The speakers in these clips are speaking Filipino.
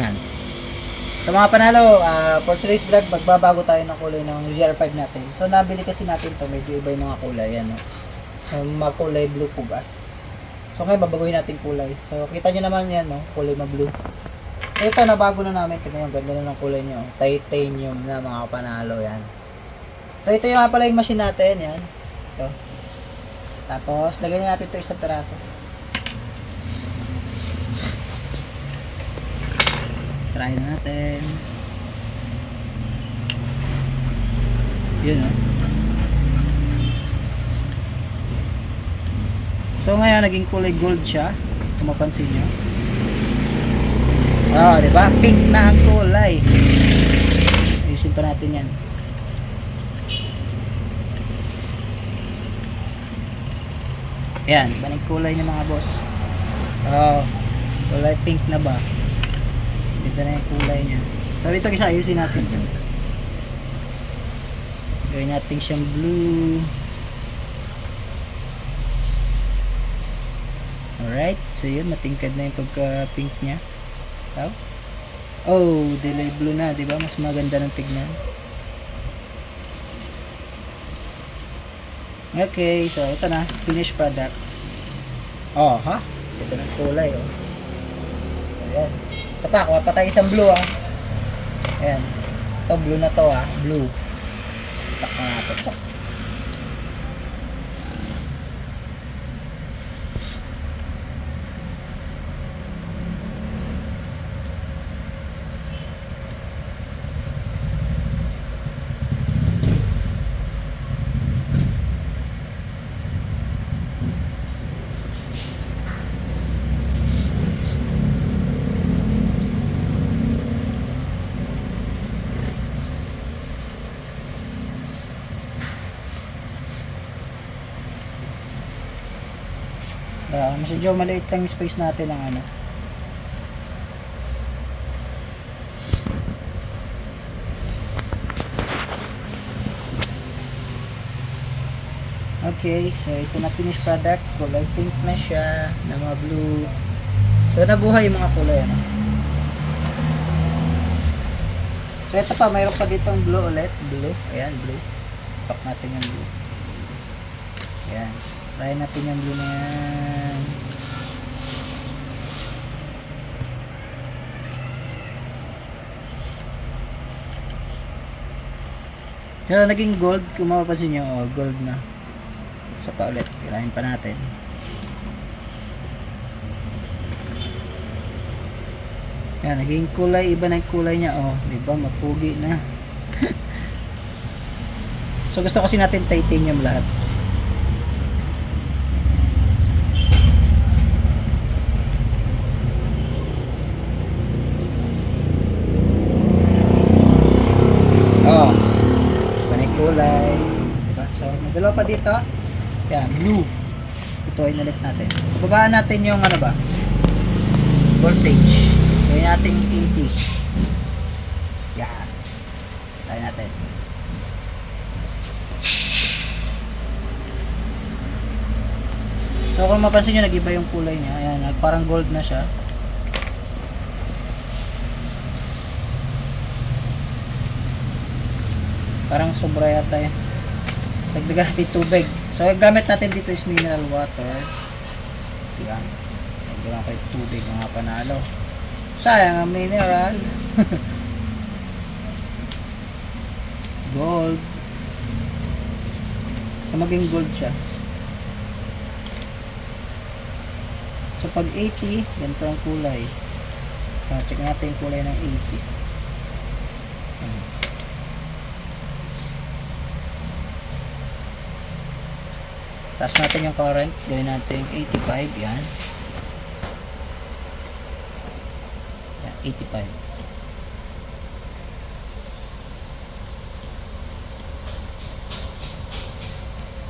Yan. Sa mga panalo, ah, for today's vlog, magbabago tayo ng kulay ng GR5 natin. So, nabili kasi natin to medyo iba yung mga kulay. Yan, no? Yung mga kulay blue pugas. So, ngayon, babaguhin natin kulay. So, kita nyo naman yan, no? Kulay na blue. So, ito, nabago na namin. Tignan yung ganda na ng kulay nyo. Titanium na mga panalo, yan. So, ito yung nga pala yung machine natin, yan. Ito. Tapos, lagyan natin ito isang peraso. Try na natin. Yun, oh. So, ngayon, naging kulay gold siya. Kung mapansin nyo. Oh, di ba? Pink na ang kulay. Ayusin pa natin yan. Na yung kulay niya mga boss. Oh, kulay pink na ba? Dito na yung kulay niya. So, ito isa, ayusin natin. Gawin natin siyang blue. Alright, so yun, matingkad na yung pagka-pink niya. Oh, oh delay blue na, di ba? Mas maganda ng tignan. Okay, so ito na, finished product. Oh, ha? Ito na kulay, oh. Ayan. Ito pa, kuha pa tayo isang blue, ah. Ayan. Ito, blue na to, ah. Blue. Tak na natin ito. Ah, medyo maliit lang yung space natin ng ano. Okay, so ito na finished product. Kulay pink na siya, na blue. So nabuhay yung mga kulay ano. So ito pa, mayroon pa dito ang blue ulit. Blue. Ayan, blue. Pak natin yung blue. Ayan. Try natin yung blue na yan. Kaya naging gold, kung mapapansin nyo, oh, gold na. Isa pa ulit, kailangan pa natin. Yan, naging kulay, iba na yung kulay niya, oh. Di ba, mapugi na. so gusto kasi natin titanium lahat. Oh. Iba na yung kulay. Diba? So, may dalawa pa dito. Yan, blue. Ito ay nalit natin. Babaan natin yung ano ba? Voltage. Gawin natin 80. Yan. Try natin. So, kung mapansin nyo, nag-iba yung kulay niya. Ayan, parang gold na siya. Parang sobra yata yan. Dagdagan natin tubig. So, ang gamit natin dito is mineral water. Yan. Dagdagan ko yung tubig mga panalo. Sayang ang mineral. gold. So, maging gold siya. So, pag 80, ganito ang kulay. So, check natin kulay ng 80. Ayan. Taas natin yung current. Gawin natin yung 85. Yan. Yan, 85.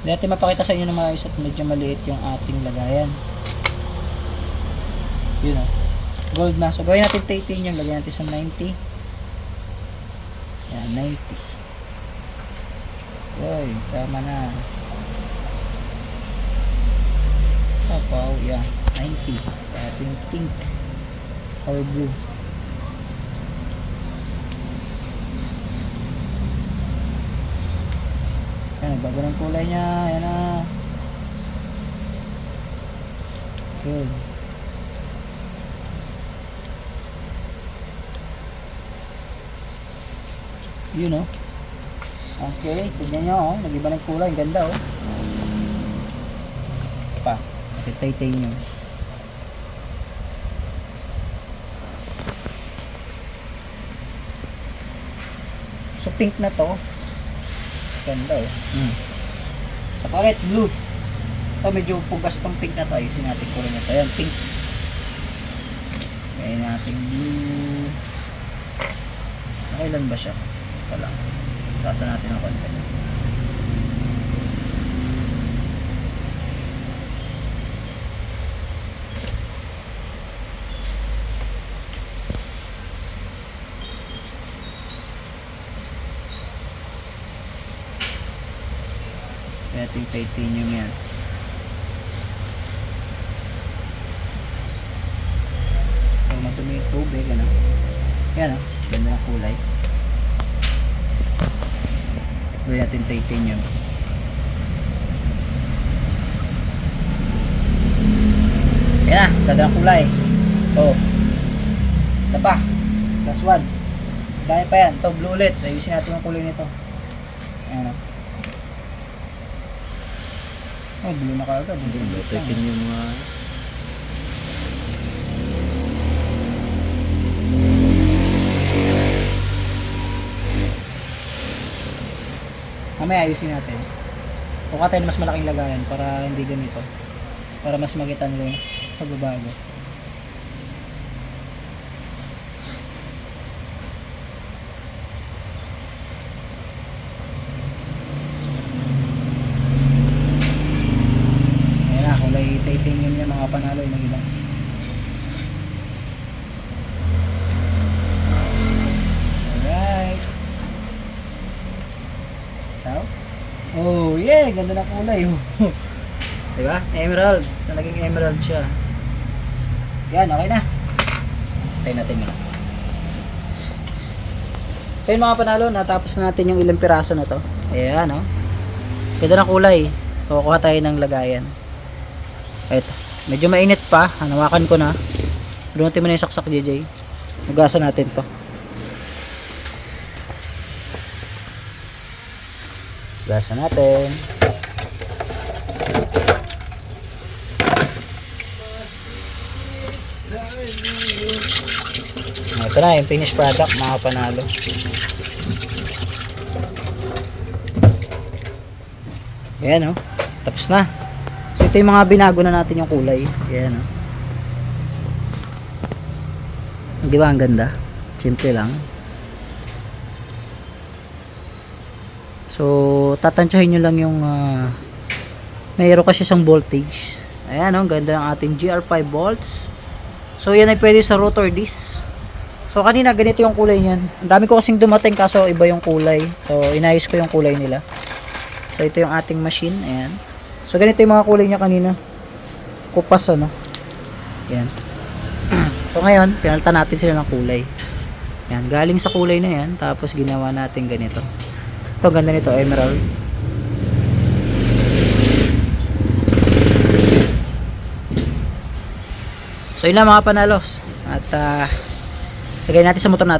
Hindi natin mapakita sa inyo ng maayos at medyo maliit yung ating lagayan. Yun o. Gold na. So, gawin natin titanium. Lagyan natin sa 90. Yan, 90. Yoy, tama na. Oh, wow, yeah. 90. Ating pink or blue. Ayan, bago ng kulay niya. Ayan na. Good. Yun know. Oh. Okay, tignan nyo oh. Nag-iba ng kulay. Ang ganda oh. Isa pa. Titaytay nyo. So pink na to. Ganda oh. Hmm. Sa paret, blue. Ito medyo pugas tong pink na to. Ayusin natin kulay na to. Ayan, pink. Kaya natin blue. Nakailan ba siya? Ito lang. Tasa natin ang konti. Yung titanium yan. Pag madumi yung tubig, ano? Yan, oh. Ganda ng kulay. Gawin natin titanium. Yan na, ganda ng kulay. Oh. Isa pa. Plus one. Dahil pa yan. Ito, blue ulit. Ayusin natin yung kulay nito. Ayan o. Oh, blue na kaagad. Hindi, blue. yung mga... Mamaya ayusin natin. Kuha tayo mas malaking lagayan para hindi ganito. Para mas makita nila yung pagbabago. Ayan na, kulay titanium niya mga panalo yung iba. Alright. Tao? Oh, yeah, ganda ng kulay. oh. 'Di ba? Emerald. So naging emerald siya. Yan, okay na. Tayo natin yun. So yun mga panalo, natapos na natin yung ilang piraso na to. Ayan, oh. Ganda ng kulay. Kukuha tayo ng lagayan. Ito. Medyo mainit pa. Hanawakan ko na. Lunutin mo na yung saksak, JJ. Hugasan natin to. Hugasan natin. Ito na yung finished product mga panalo. Ayan oh. Tapos na. So ito yung mga binago na natin yung kulay. Ayan oh. Di ba ang ganda? Simple lang. So tatansyahin nyo lang yung ah, mayroon kasi isang voltage. Ayan oh, ganda ng ating GR5 volts. So yan ay pwede sa rotor disc. So kanina ganito yung kulay niyan. Ang dami ko kasing dumating kaso iba yung kulay. So inayos ko yung kulay nila. So ito yung ating machine. Ayan. So ganito yung mga kulay niya kanina. Kupas ano. Ayan. so ngayon, pinalitan natin sila ng kulay. Ayan. Galing sa kulay na yan. Tapos ginawa natin ganito. Ito ganda nito. Emerald. So yun lang mga panalos. At ah, lagay natin sa motor natin.